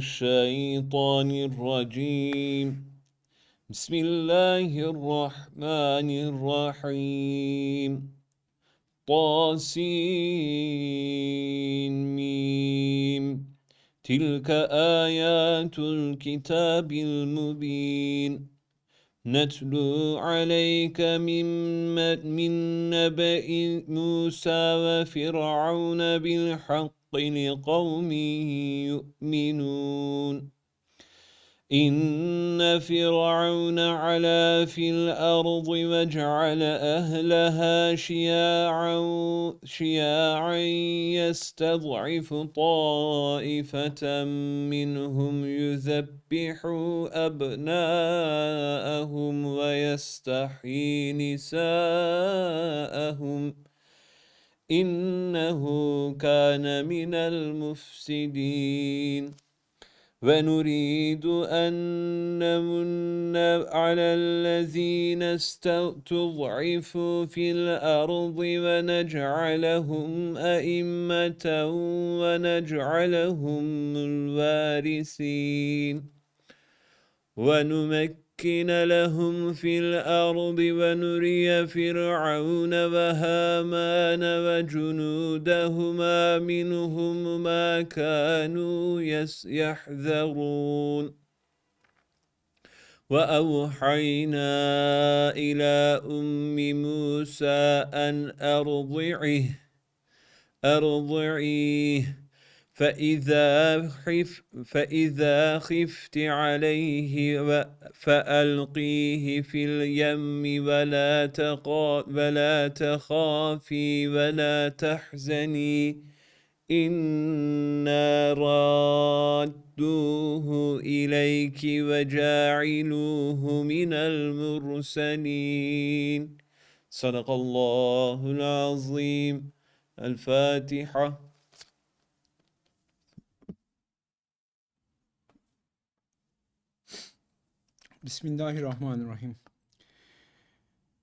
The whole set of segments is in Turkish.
الشيطان الرجيم. بسم الله الرحمن الرحيم. طاسين ميم. تلك آيات الكتاب المبين. نتلو عليك من من نبأ موسى وفرعون بالحق. لقوم يؤمنون. إن فرعون علا في الأرض وجعل أهلها شياعا شياعا يستضعف طائفة منهم يذبح أبناءهم ويستحيي نساءهم. إنه كان من المفسدين. ونريد أن نمن على الذين استضعفوا في الأرض ونجعلهم أئمة ونجعلهم الوارثين. ونمكن لهم في الأرض ونري فرعون وهامان وجنودهما منهم ما كانوا يحذرون. وأوحينا إلى أم موسى أن أرضعه أرضعيه. فإذا خف فإذا خفت عليه فألقيه في اليم ولا تقا ولا تخافي ولا تحزني. إنا رادوه إليك وجاعلوه من المرسلين. صدق الله العظيم. الفاتحة. Bismillahirrahmanirrahim.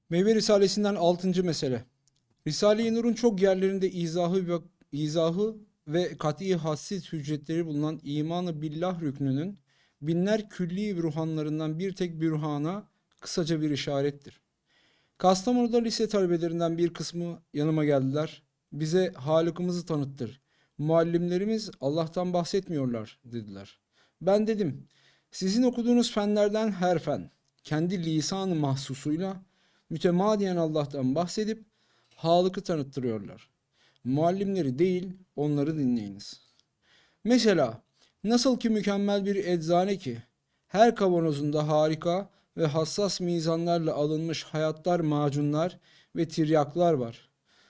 Meyve Risalesinden 6. mesele. Risale-i Nur'un çok yerlerinde izahı ve izahı ve kat'i hassiz hüccetleri bulunan imanı billah rüknünün binler külli bürhanlarından bir tek bürhana kısaca bir işarettir. Kastamonu'da lise talebelerinden bir kısmı yanıma geldiler. Bize Halık'ımızı tanıttır. Muallimlerimiz Allah'tan bahsetmiyorlar dediler. Ben dedim sizin okuduğunuz fenlerden her fen kendi lisanı mahsusuyla mütemadiyen Allah'tan bahsedip Halık'ı tanıttırıyorlar. Muallimleri değil onları dinleyiniz. Mesela nasıl ki mükemmel bir eczane ki her kavanozunda harika ve hassas mizanlarla alınmış hayatlar macunlar ve tiryaklar var.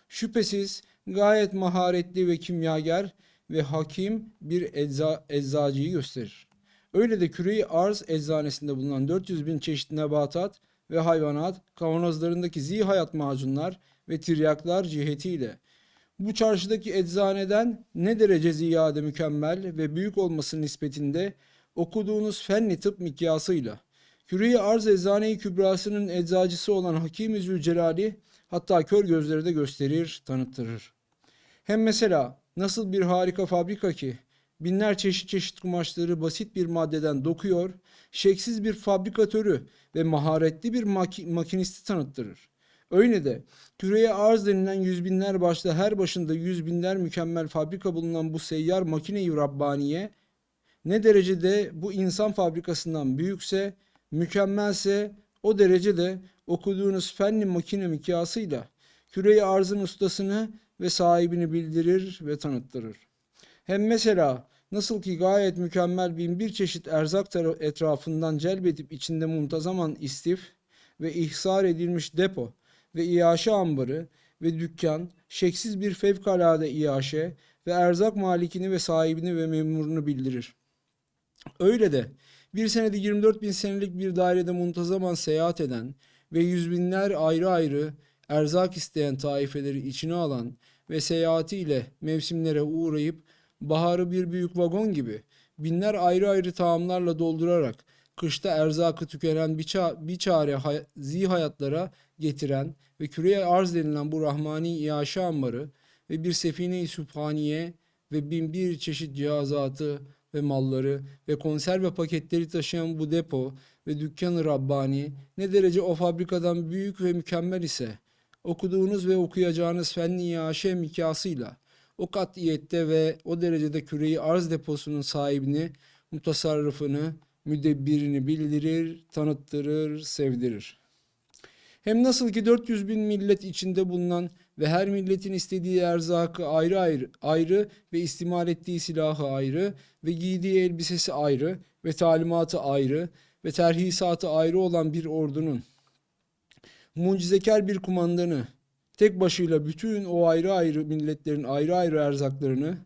Şüphesiz gayet maharetli ve kimyager ve hakim bir ecza, eczacıyı gösterir. Öyle de küreyi arz eczanesinde bulunan 400 bin çeşit nebatat ve hayvanat kavanozlarındaki zihayat macunlar ve tiryaklar cihetiyle bu çarşıdaki eczaneden ne derece ziyade mükemmel ve büyük olması nispetinde okuduğunuz fenli tıp mikyasıyla küreyi arz eczane-i kübrasının eczacısı olan Hakim-i Zülcelali hatta kör gözleri de gösterir, tanıttırır. Hem mesela nasıl bir harika fabrika ki binler çeşit çeşit kumaşları basit bir maddeden dokuyor, şeksiz bir fabrikatörü ve maharetli bir maki- makinisti tanıttırır. Öyle de küreye arz denilen yüz binler başta her başında yüz binler mükemmel fabrika bulunan bu seyyar makine-i Rabbaniye ne derecede bu insan fabrikasından büyükse, mükemmelse o derecede okuduğunuz fenli makine mikyasıyla küreyi arzın ustasını ve sahibini bildirir ve tanıttırır. Hem mesela nasıl ki gayet mükemmel bin bir çeşit erzak etrafından celbedip içinde muntazaman istif ve ihsar edilmiş depo ve iaşe ambarı ve dükkan, şeksiz bir fevkalade iaşe ve erzak malikini ve sahibini ve memurunu bildirir. Öyle de bir senede 24 bin senelik bir dairede muntazaman seyahat eden ve yüz binler ayrı ayrı erzak isteyen taifeleri içine alan ve seyahatiyle mevsimlere uğrayıp baharı bir büyük vagon gibi. Binler ayrı ayrı taamlarla doldurarak kışta erzakı tükenen bir, ça- bir çare hay- zi hayatlara getiren ve küreye arz denilen bu rahmani iaşe ambarı ve bir sefine-i sübhaniye ve bin bir çeşit cihazatı ve malları ve konserve paketleri taşıyan bu depo ve dükkanı Rabbani ne derece o fabrikadan büyük ve mükemmel ise okuduğunuz ve okuyacağınız fenni iaşe mikasıyla o katiyette ve o derecede küreyi arz deposunun sahibini, mutasarrıfını, müdebbirini bildirir, tanıttırır, sevdirir. Hem nasıl ki 400 bin millet içinde bulunan ve her milletin istediği erzakı ayrı ayrı, ayrı ve istimal ettiği silahı ayrı ve giydiği elbisesi ayrı ve talimatı ayrı ve terhisatı ayrı olan bir ordunun mucizekar bir kumandanı tek başıyla bütün o ayrı ayrı milletlerin ayrı ayrı erzaklarını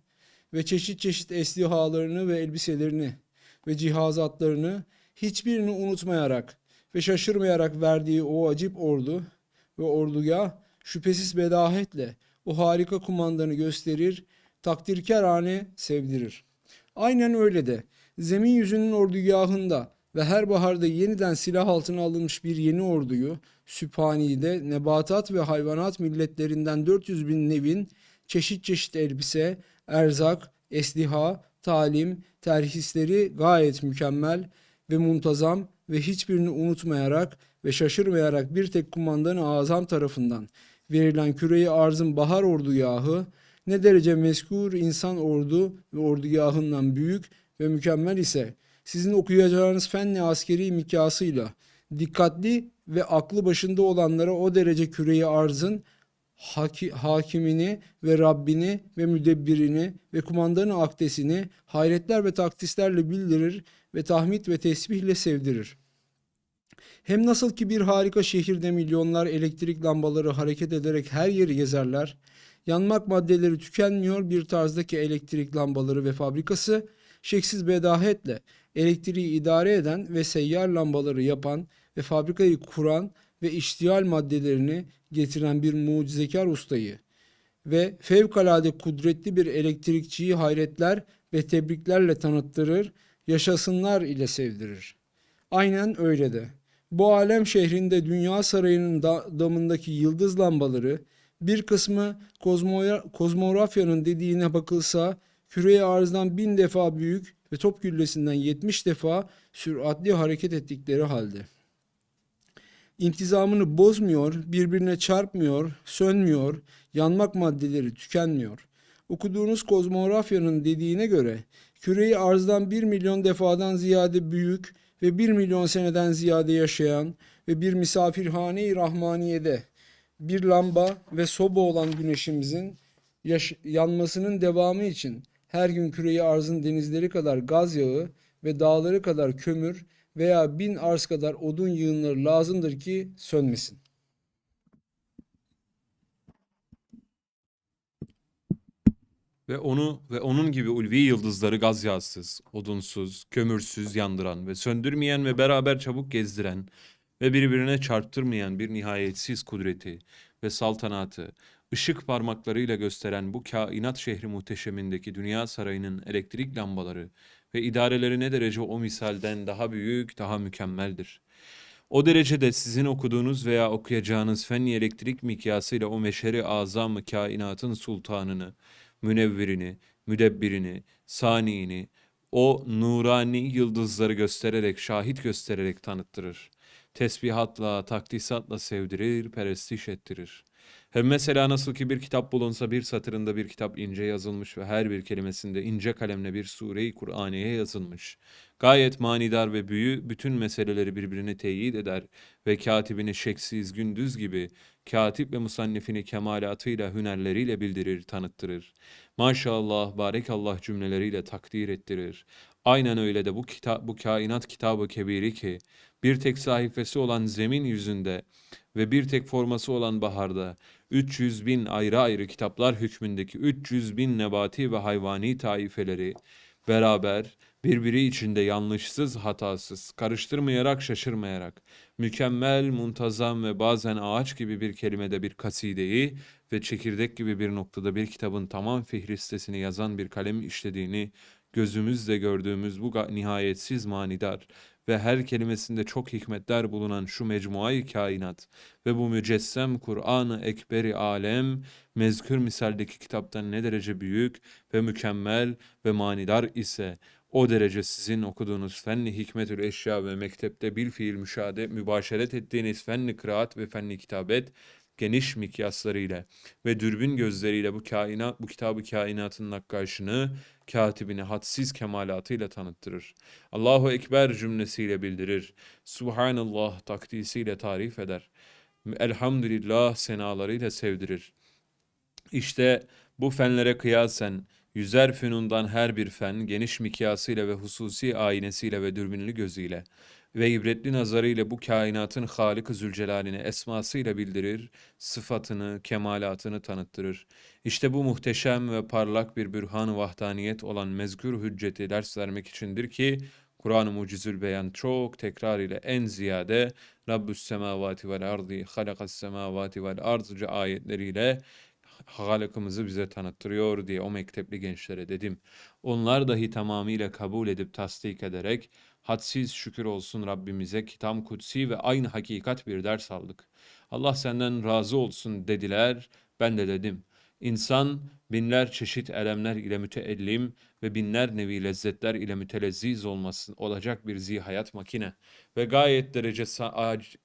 ve çeşit çeşit eslihalarını ve elbiselerini ve cihazatlarını hiçbirini unutmayarak ve şaşırmayarak verdiği o acip ordu ve ordugah şüphesiz bedahetle o harika kumandanı gösterir, takdirkarane sevdirir. Aynen öyle de zemin yüzünün ordugahında ve her baharda yeniden silah altına alınmış bir yeni orduyu Sübhani'de nebatat ve hayvanat milletlerinden 400 bin nevin çeşit çeşit elbise, erzak, esliha, talim, terhisleri gayet mükemmel ve muntazam ve hiçbirini unutmayarak ve şaşırmayarak bir tek kumandanı azam tarafından verilen küreyi arzın bahar ordugahı ne derece meskur insan ordu ve ordugahından büyük ve mükemmel ise sizin okuyacağınız fenli askeri mikasıyla dikkatli ve aklı başında olanlara o derece küreyi arzın haki- hakimini ve Rabbini ve müdebbirini ve kumandanı akdesini hayretler ve takdislerle bildirir ve tahmid ve tesbihle sevdirir. Hem nasıl ki bir harika şehirde milyonlar elektrik lambaları hareket ederek her yeri gezerler, yanmak maddeleri tükenmiyor bir tarzdaki elektrik lambaları ve fabrikası, şeksiz bedahetle elektriği idare eden ve seyyar lambaları yapan ve fabrikayı kuran ve iştihal maddelerini getiren bir mucizekar ustayı ve fevkalade kudretli bir elektrikçiyi hayretler ve tebriklerle tanıttırır, yaşasınlar ile sevdirir. Aynen öyle de. Bu alem şehrinde dünya sarayının da- damındaki yıldız lambaları bir kısmı kozmoya- kozmografyanın dediğine bakılsa küreye arzdan bin defa büyük ve top güllesinden 70 defa süratli hareket ettikleri halde. İntizamını bozmuyor, birbirine çarpmıyor, sönmüyor, yanmak maddeleri tükenmiyor. Okuduğunuz kozmografyanın dediğine göre küreyi arzdan 1 milyon defadan ziyade büyük ve 1 milyon seneden ziyade yaşayan ve bir misafirhane-i rahmaniyede bir lamba ve soba olan güneşimizin yaş- yanmasının devamı için her gün küreyi arzın denizleri kadar gaz yağı ve dağları kadar kömür veya bin arz kadar odun yığınları lazımdır ki sönmesin. Ve onu ve onun gibi ulvi yıldızları gaz yağsız, odunsuz, kömürsüz yandıran ve söndürmeyen ve beraber çabuk gezdiren ve birbirine çarptırmayan bir nihayetsiz kudreti ve saltanatı ışık parmaklarıyla gösteren bu kainat şehri muhteşemindeki dünya sarayının elektrik lambaları ve idareleri ne derece o misalden daha büyük, daha mükemmeldir. O derecede sizin okuduğunuz veya okuyacağınız fenni elektrik mikyasıyla o meşeri azam kainatın sultanını, münevvirini, müdebbirini, saniini, o nurani yıldızları göstererek, şahit göstererek tanıttırır. Tesbihatla, takdisatla sevdirir, perestiş ettirir. Hem mesela nasıl ki bir kitap bulunsa bir satırında bir kitap ince yazılmış ve her bir kelimesinde ince kalemle bir sure-i Kur'aniye yazılmış. Gayet manidar ve büyü bütün meseleleri birbirine teyit eder ve katibini şeksiz gündüz gibi katip ve musannifini kemalatıyla hünerleriyle bildirir, tanıttırır. Maşallah, barekallah cümleleriyle takdir ettirir. Aynen öyle de bu kitap, bu kainat kitabı kebiri ki bir tek sayfası olan zemin yüzünde ve bir tek forması olan baharda 300 bin ayrı ayrı kitaplar hükmündeki 300 bin nebati ve hayvani taifeleri beraber birbiri içinde yanlışsız hatasız, karıştırmayarak şaşırmayarak, mükemmel, muntazam ve bazen ağaç gibi bir kelimede bir kasideyi ve çekirdek gibi bir noktada bir kitabın tamam fihristesini yazan bir kalem işlediğini gözümüzle gördüğümüz bu nihayetsiz manidar ve her kelimesinde çok hikmetler bulunan şu mecmuayı kainat ve bu mücessem Kur'an-ı Ekberi alem mezkür misaldeki kitaptan ne derece büyük ve mükemmel ve manidar ise o derece sizin okuduğunuz fenni hikmetül eşya ve mektepte bil fiil müşahede mübaşeret ettiğiniz fenni kıraat ve fenni kitabet geniş mikyaslarıyla ve dürbün gözleriyle bu kainat bu kitabı kainatın nakkaşını katibini hadsiz kemalatıyla tanıttırır. Allahu Ekber cümlesiyle bildirir. Subhanallah takdisiyle tarif eder. Elhamdülillah senalarıyla sevdirir. İşte bu fenlere kıyasen yüzer fünundan her bir fen geniş mikyasıyla ve hususi aynesiyle ve dürbünlü gözüyle ve ibretli nazarıyla bu kainatın Halık-ı Zülcelal'ini esmasıyla bildirir, sıfatını, kemalatını tanıttırır. İşte bu muhteşem ve parlak bir bürhan-ı vahdaniyet olan mezkur hücceti ders vermek içindir ki Kur'an-ı Mucizül Beyan çok tekrar ile en ziyade Rabbüs semavati vel ardi halakas semavati vel ardıcı ayetleriyle Halık'ımızı bize tanıttırıyor diye o mektepli gençlere dedim. Onlar dahi tamamıyla kabul edip tasdik ederek hadsiz şükür olsun Rabbimize kitam kutsi ve aynı hakikat bir ders aldık. Allah senden razı olsun dediler. Ben de dedim. İnsan binler çeşit elemler ile müteellim ve binler nevi lezzetler ile mütelezziz olmasın olacak bir zihayat makine ve gayet derece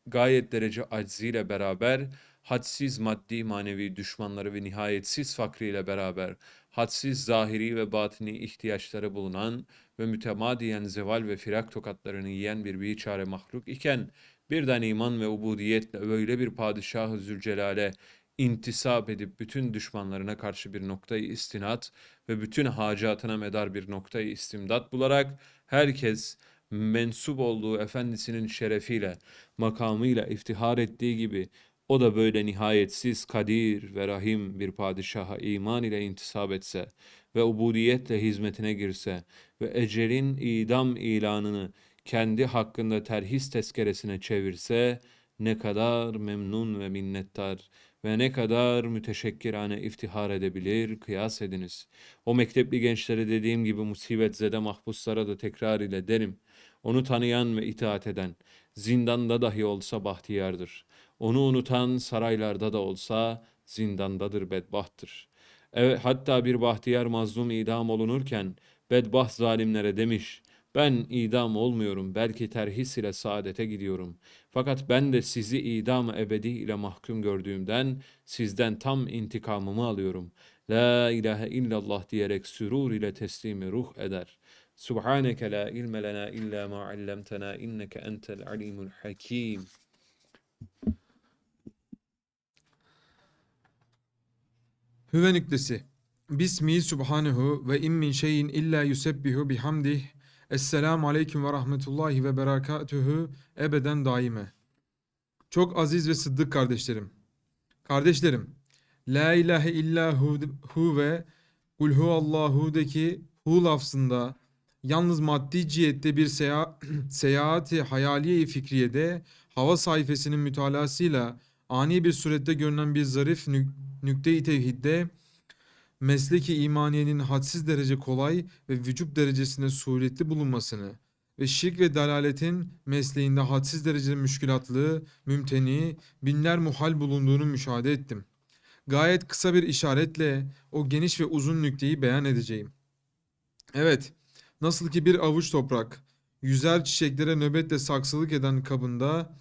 gayet derece acziyle beraber hadsiz maddi manevi düşmanları ve nihayetsiz fakriyle beraber hadsiz zahiri ve batini ihtiyaçları bulunan ve mütemadiyen zeval ve firak tokatlarını yiyen bir biçare mahluk iken birden iman ve ubudiyetle öyle bir padişah-ı Zülcelal'e intisap edip bütün düşmanlarına karşı bir noktayı istinat ve bütün hacatına medar bir noktayı istimdat bularak herkes mensup olduğu efendisinin şerefiyle, makamıyla iftihar ettiği gibi o da böyle nihayetsiz kadir ve rahim bir padişaha iman ile intisap etse ve ubudiyetle hizmetine girse ve ecelin idam ilanını kendi hakkında terhis tezkeresine çevirse ne kadar memnun ve minnettar ve ne kadar müteşekkirane iftihar edebilir kıyas ediniz. O mektepli gençlere dediğim gibi musibetzede mahpuslara da tekrar ile derim. Onu tanıyan ve itaat eden, zindanda dahi olsa bahtiyardır. Onu unutan saraylarda da olsa zindandadır bedbahttır. Evet, hatta bir bahtiyar mazlum idam olunurken bedbaht zalimlere demiş, ben idam olmuyorum, belki terhis ile saadete gidiyorum. Fakat ben de sizi idam ebedi ile mahkum gördüğümden sizden tam intikamımı alıyorum. La ilahe illallah diyerek sürur ile teslimi ruh eder. Subhaneke la ilme lena illa ma allamtena inneke entel alimul hakim. Hüve nüktesi. Bismihi subhanehu ve in min şeyin illa yusebbihu bihamdih. Esselamu aleyküm ve rahmetullahi ve berekatühü ebeden daime. Çok aziz ve sıddık kardeşlerim. Kardeşlerim, La ilahe illa hu, hu ve kul huvallahu'daki hu lafzında yalnız maddi cihette bir seya seyahati hayaliye-i fikriyede hava sayfasının mütalasıyla ani bir surette görünen bir zarif nükte-i tevhidde mesleki imaniyenin hadsiz derece kolay ve vücut derecesinde suretli bulunmasını ve şirk ve dalaletin mesleğinde hadsiz derecede müşkülatlı, mümteni, binler muhal bulunduğunu müşahede ettim. Gayet kısa bir işaretle o geniş ve uzun nükteyi beyan edeceğim. Evet, nasıl ki bir avuç toprak, yüzer çiçeklere nöbetle saksılık eden kabında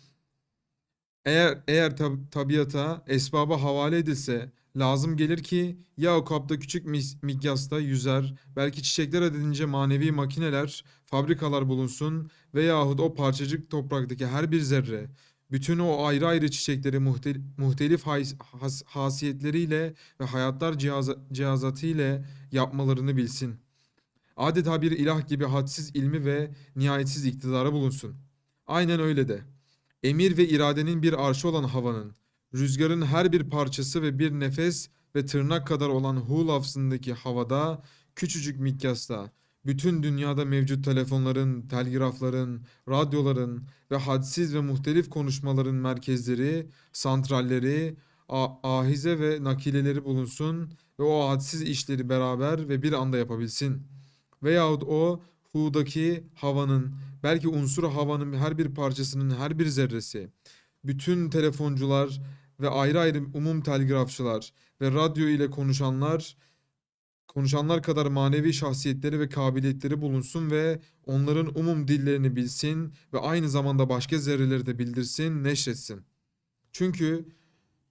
eğer eğer tab- tabiata, esbaba havale edilse lazım gelir ki ya o kapta küçük mis- mikyasta yüzer, belki çiçekler adedince manevi makineler, fabrikalar bulunsun veyahut o parçacık topraktaki her bir zerre, bütün o ayrı ayrı çiçekleri muhtel- muhtelif has- has- hasiyetleriyle ve hayatlar cihaza- cihazatıyla yapmalarını bilsin. Adeta bir ilah gibi hadsiz ilmi ve nihayetsiz iktidara bulunsun. Aynen öyle de. Emir ve iradenin bir arşı olan havanın, rüzgarın her bir parçası ve bir nefes ve tırnak kadar olan hu lafzındaki havada, küçücük mikyasta, bütün dünyada mevcut telefonların, telgrafların, radyoların ve hadsiz ve muhtelif konuşmaların merkezleri, santralleri, ahize ve nakileleri bulunsun ve o hadsiz işleri beraber ve bir anda yapabilsin. veyahut o hu'daki havanın belki unsur havanın her bir parçasının her bir zerresi bütün telefoncular ve ayrı ayrı umum telgrafçılar ve radyo ile konuşanlar konuşanlar kadar manevi şahsiyetleri ve kabiliyetleri bulunsun ve onların umum dillerini bilsin ve aynı zamanda başka zerreleri de bildirsin, neşretsin. Çünkü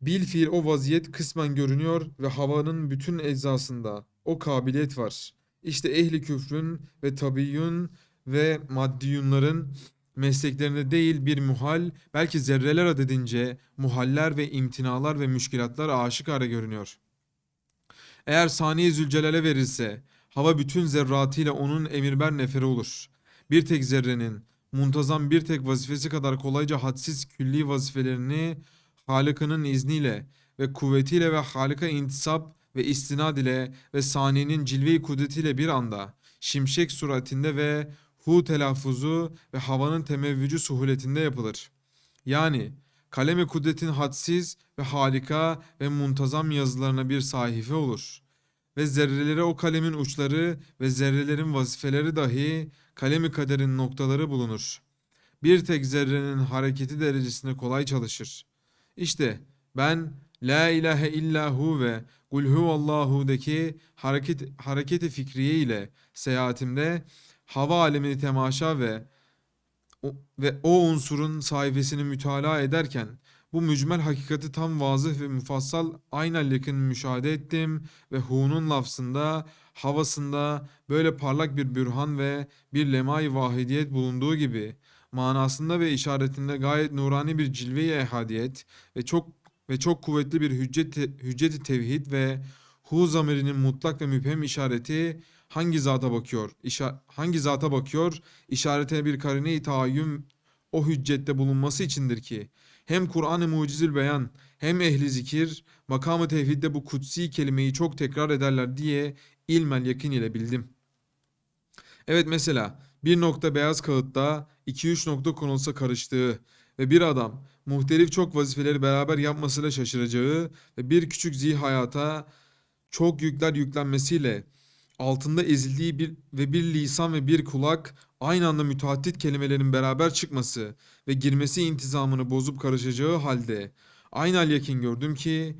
bil fiil o vaziyet kısmen görünüyor ve havanın bütün eczasında o kabiliyet var. İşte ehli küfrün ve tabiyyun ve maddiyunların mesleklerinde değil bir muhal, belki zerreler adedince muhaller ve imtinalar ve müşkilatlar aşikare görünüyor. Eğer saniye Zülcelal'e verilse, hava bütün zerratıyla onun emirber neferi olur. Bir tek zerrenin, muntazam bir tek vazifesi kadar kolayca hadsiz külli vazifelerini Halık'ının izniyle ve kuvvetiyle ve Halık'a intisap ve istinad ile ve saniyenin cilve-i kudretiyle bir anda, şimşek suratinde ve hu telaffuzu ve havanın temevvücü suhuletinde yapılır. Yani kalemi kudretin hadsiz ve harika ve muntazam yazılarına bir sahife olur. Ve zerrelere o kalemin uçları ve zerrelerin vazifeleri dahi kalemi kaderin noktaları bulunur. Bir tek zerrenin hareketi derecesinde kolay çalışır. İşte ben La ilahe illahu ve kul huvallahu'daki hareket hareketi fikriye ile seyahatimde hava alemini temaşa ve o, ve o unsurun sayfasını mütalaa ederken bu mücmel hakikati tam vazıh ve mufassal aynel yakın müşahede ettim ve hu'nun lafzında, havasında böyle parlak bir bürhan ve bir lemay vahidiyet bulunduğu gibi manasında ve işaretinde gayet nurani bir cilve-i ehadiyet ve çok ve çok kuvvetli bir hüccet hücceti tevhid ve hu zamirinin mutlak ve müphem işareti hangi zata bakıyor? İşa- hangi zata bakıyor? İşarete bir karine-i taayyüm o hüccette bulunması içindir ki hem Kur'an-ı Mucizül Beyan hem ehli zikir makamı tevhidde bu kutsi kelimeyi çok tekrar ederler diye ilmel yakın ile bildim. Evet mesela bir nokta beyaz kağıtta 2-3 nokta konulsa karıştığı ve bir adam muhtelif çok vazifeleri beraber yapmasıyla şaşıracağı ve bir küçük zih hayata çok yükler yüklenmesiyle altında ezildiği bir ve bir lisan ve bir kulak aynı anda müteaddit kelimelerin beraber çıkması ve girmesi intizamını bozup karışacağı halde aynı yakin gördüm ki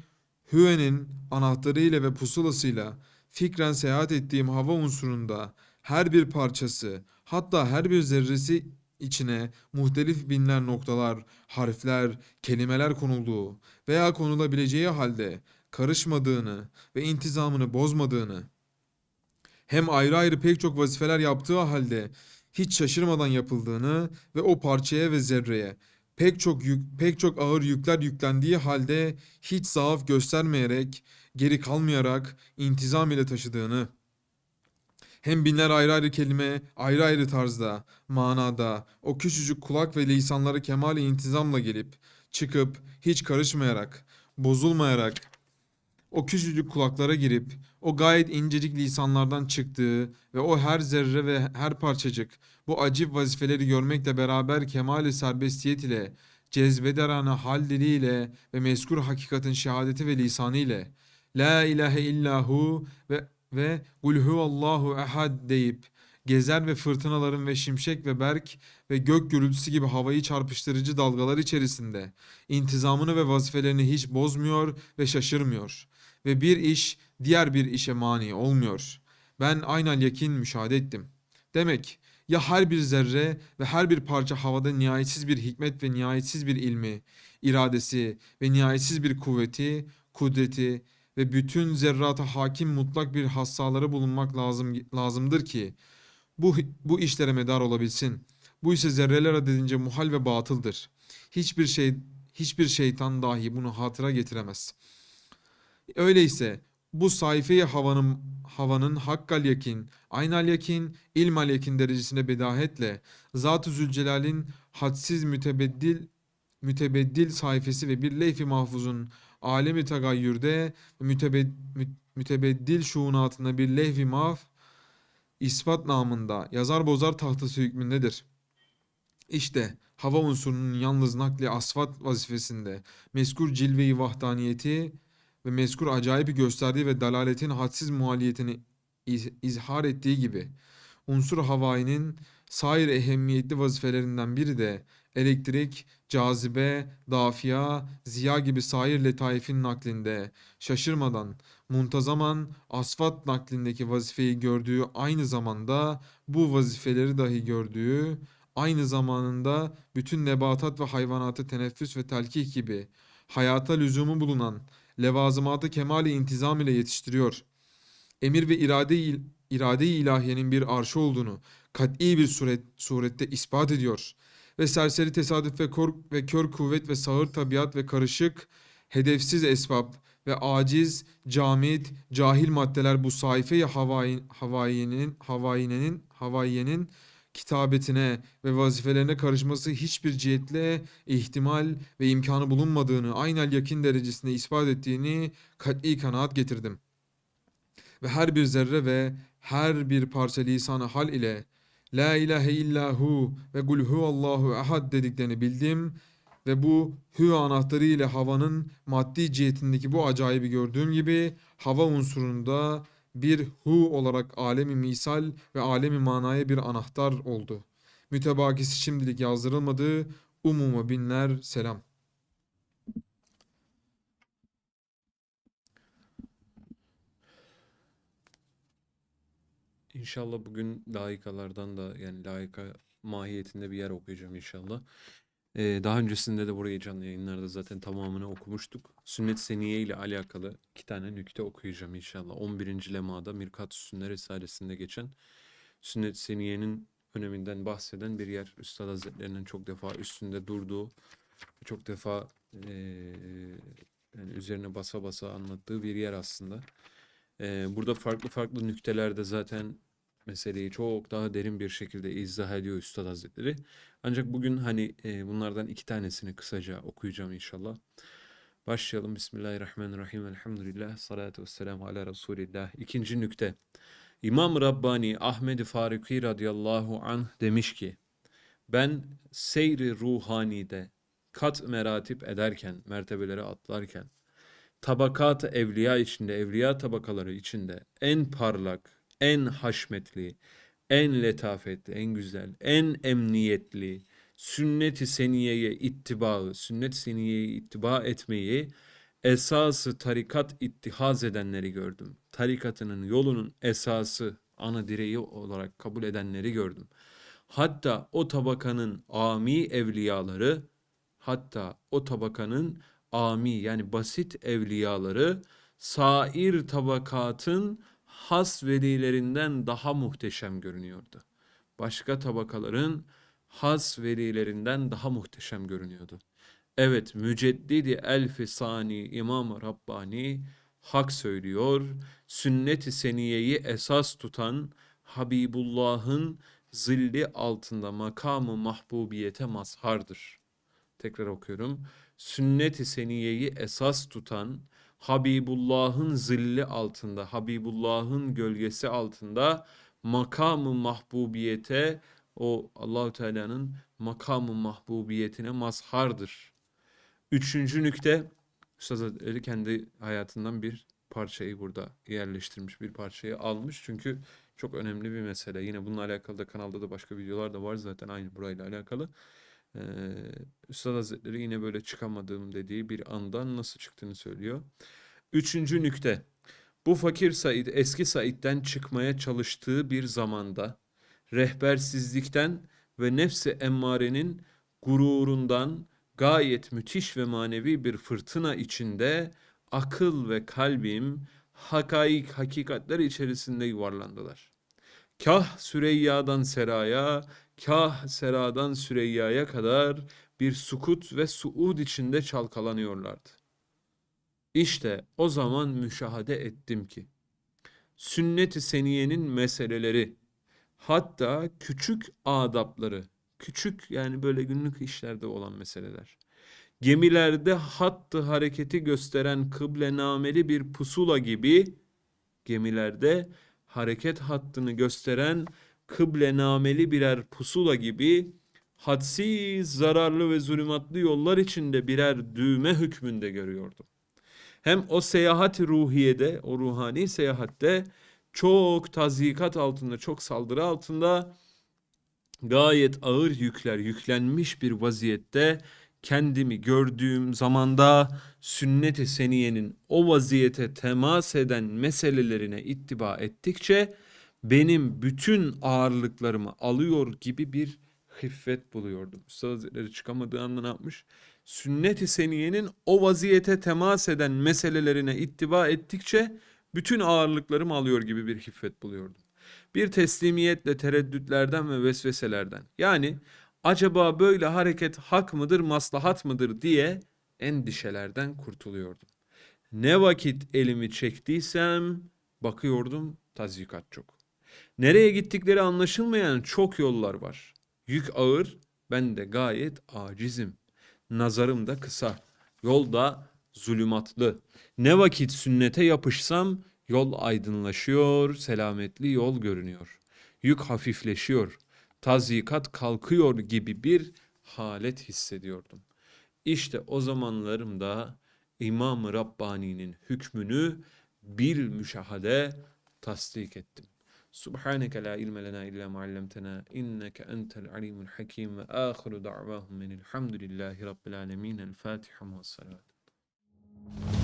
Hüve'nin anahtarıyla ve pusulasıyla fikren seyahat ettiğim hava unsurunda her bir parçası hatta her bir zerresi içine muhtelif binler noktalar, harfler, kelimeler konulduğu veya konulabileceği halde karışmadığını ve intizamını bozmadığını hem ayrı ayrı pek çok vazifeler yaptığı halde hiç şaşırmadan yapıldığını ve o parçaya ve zerreye pek çok yük, pek çok ağır yükler yüklendiği halde hiç zaaf göstermeyerek, geri kalmayarak intizam ile taşıdığını hem binler ayrı ayrı kelime, ayrı ayrı tarzda, manada, o küçücük kulak ve lisanları kemal intizamla gelip, çıkıp, hiç karışmayarak, bozulmayarak, o küçücük kulaklara girip, o gayet incecik lisanlardan çıktığı ve o her zerre ve her parçacık, bu acip vazifeleri görmekle beraber kemali serbestiyet ile, cezbederane hal diliyle ve meskur hakikatin şehadeti ve lisanı ile, La ilahe illahu ve ve kul huvallahu ehad deyip gezer ve fırtınaların ve şimşek ve berk ve gök gürültüsü gibi havayı çarpıştırıcı dalgalar içerisinde intizamını ve vazifelerini hiç bozmuyor ve şaşırmıyor ve bir iş diğer bir işe mani olmuyor. Ben aynal yakin müşahede ettim. Demek ya her bir zerre ve her bir parça havada nihayetsiz bir hikmet ve nihayetsiz bir ilmi, iradesi ve nihayetsiz bir kuvveti, kudreti ve bütün zerrata hakim mutlak bir hassaları bulunmak lazım lazımdır ki bu bu işlere medar olabilsin. Bu ise zerreler adedince muhal ve batıldır. Hiçbir şey hiçbir şeytan dahi bunu hatıra getiremez. Öyleyse bu sayfeyi havanın havanın hakkal yakin, aynal yakin, ilmal yakin derecesine bedahetle Zat-ı Zülcelal'in hadsiz mütebeddil mütebeddil sayfası ve bir leyf-i mahfuzun alemi tagayyürde mütebed, mü- mütebeddil şuunatında bir lehvi maf ispat namında yazar bozar tahtası hükmündedir. İşte hava unsurunun yalnız nakli asfat vazifesinde meskur cilve-i vahdaniyeti ve meskur acayibi gösterdiği ve dalaletin hadsiz muhaliyetini iz- izhar ettiği gibi unsur havainin sair ehemmiyetli vazifelerinden biri de elektrik, cazibe, dafiya, ziya gibi sair letaifin naklinde şaşırmadan muntazaman asfat naklindeki vazifeyi gördüğü aynı zamanda bu vazifeleri dahi gördüğü aynı zamanında bütün nebatat ve hayvanatı teneffüs ve telkih gibi hayata lüzumu bulunan levazımatı kemali intizam ile yetiştiriyor. Emir ve irade irade-i ilahiyenin bir arşı olduğunu kat'i bir suret, surette ispat ediyor. Ve serseri tesadüf ve, kor, ve kör kuvvet ve sağır tabiat ve karışık, hedefsiz esbab ve aciz, camit, cahil maddeler bu sayfeyi havai, havaiyenin, havaiyenin, havaiyenin kitabetine ve vazifelerine karışması hiçbir cihetle ihtimal ve imkanı bulunmadığını aynel yakin derecesinde ispat ettiğini kat'i kanaat getirdim. Ve her bir zerre ve her bir parça lisanı hal ile La ilahe illahu ve kul huvallahu ehad dediklerini bildim ve bu hü anahtarı ile havanın maddi cihetindeki bu acayibi gördüğüm gibi hava unsurunda bir hu olarak alemi misal ve alemi manaya bir anahtar oldu. Mütebakisi şimdilik yazdırılmadı. Umuma binler selam. İnşallah bugün layıkalardan da yani layıka mahiyetinde bir yer okuyacağım inşallah. Ee, daha öncesinde de burayı canlı yayınlarda zaten tamamını okumuştuk. Sünnet Seniye ile alakalı iki tane nükte okuyacağım inşallah. 11. lemada Mirkat-ı Sünne Risalesi'nde geçen Sünnet Seniye'nin öneminden bahseden bir yer. Üstad Hazretlerinin çok defa üstünde durduğu, çok defa eee, yani üzerine basa basa anlattığı bir yer aslında. Ee, burada farklı farklı nüktelerde zaten meseleyi çok daha derin bir şekilde izah ediyor Üstad Hazretleri. Ancak bugün hani e, bunlardan iki tanesini kısaca okuyacağım inşallah. Başlayalım. Bismillahirrahmanirrahim. Elhamdülillah. Salatu vesselamu ala Resulillah. İkinci nükte. İmam Rabbani Ahmed Fariki radıyallahu anh demiş ki ben seyri ruhanide kat meratip ederken, mertebeleri atlarken tabakat evliya içinde, evliya tabakaları içinde en parlak, en haşmetli, en letafetli, en güzel, en emniyetli, sünnet-i seniyeye ittibaı, sünnet-i seniyeye ittiba etmeyi esası tarikat ittihaz edenleri gördüm. Tarikatının yolunun esası, ana direği olarak kabul edenleri gördüm. Hatta o tabakanın ami evliyaları, hatta o tabakanın ami yani basit evliyaları sair tabakatın has velilerinden daha muhteşem görünüyordu. Başka tabakaların has velilerinden daha muhteşem görünüyordu. Evet, Müceddidi Elfi Sani İmam Rabbani hak söylüyor. Sünnet-i seniyeyi esas tutan Habibullah'ın zilli altında makamı mahbubiyete mazhardır. Tekrar okuyorum. Sünnet-i seniyeyi esas tutan Habibullah'ın zilli altında, Habibullah'ın gölgesi altında makamı mahbubiyete o Allahu Teala'nın makamı mahbubiyetine mazhardır. Üçüncü nükte Üstad Hazretleri kendi hayatından bir parçayı burada yerleştirmiş, bir parçayı almış. Çünkü çok önemli bir mesele. Yine bununla alakalı da kanalda da başka videolar da var zaten aynı burayla alakalı. Üstad Hazretleri yine böyle çıkamadığım dediği bir andan nasıl çıktığını söylüyor. Üçüncü nükte. Bu fakir Said eski Said'den çıkmaya çalıştığı bir zamanda rehbersizlikten ve nefsi emmarenin gururundan gayet müthiş ve manevi bir fırtına içinde akıl ve kalbim hakaik hakikatler içerisinde yuvarlandılar. Kah Süreyya'dan Sera'ya, kah Sera'dan Süreyya'ya kadar bir sukut ve suud içinde çalkalanıyorlardı. İşte o zaman müşahede ettim ki sünnet-i seniyenin meseleleri hatta küçük adapları, küçük yani böyle günlük işlerde olan meseleler. Gemilerde hattı hareketi gösteren kıblenameli bir pusula gibi gemilerde hareket hattını gösteren kıblenameli birer pusula gibi hadsiz, zararlı ve zulümatlı yollar içinde birer düğme hükmünde görüyordum. Hem o seyahat ruhiyede, o ruhani seyahatte çok tazikat altında, çok saldırı altında gayet ağır yükler yüklenmiş bir vaziyette kendimi gördüğüm zamanda sünnet-i seniyenin o vaziyete temas eden meselelerine ittiba ettikçe benim bütün ağırlıklarımı alıyor gibi bir hiffet buluyordum. Üstad Hazretleri çıkamadığı anda ne yapmış? Sünnet-i seniyenin o vaziyete temas eden meselelerine ittiba ettikçe bütün ağırlıklarımı alıyor gibi bir hiffet buluyordum. Bir teslimiyetle tereddütlerden ve vesveselerden. Yani acaba böyle hareket hak mıdır, maslahat mıdır diye endişelerden kurtuluyordum. Ne vakit elimi çektiysem bakıyordum tazikat çok. Nereye gittikleri anlaşılmayan çok yollar var. Yük ağır, ben de gayet acizim. Nazarım da kısa. Yolda zulümatlı. Ne vakit sünnete yapışsam yol aydınlaşıyor, selametli yol görünüyor. Yük hafifleşiyor, tazikat kalkıyor gibi bir halet hissediyordum. İşte o zamanlarımda İmam-ı Rabbani'nin hükmünü bil müşahade tasdik ettim. Subhaneke la ilme lena illa ma allamtena inneke entel alimul hakim ve ahiru da'vahum enilhamdülillahi rabbil alemin. El Fatiha ve salat.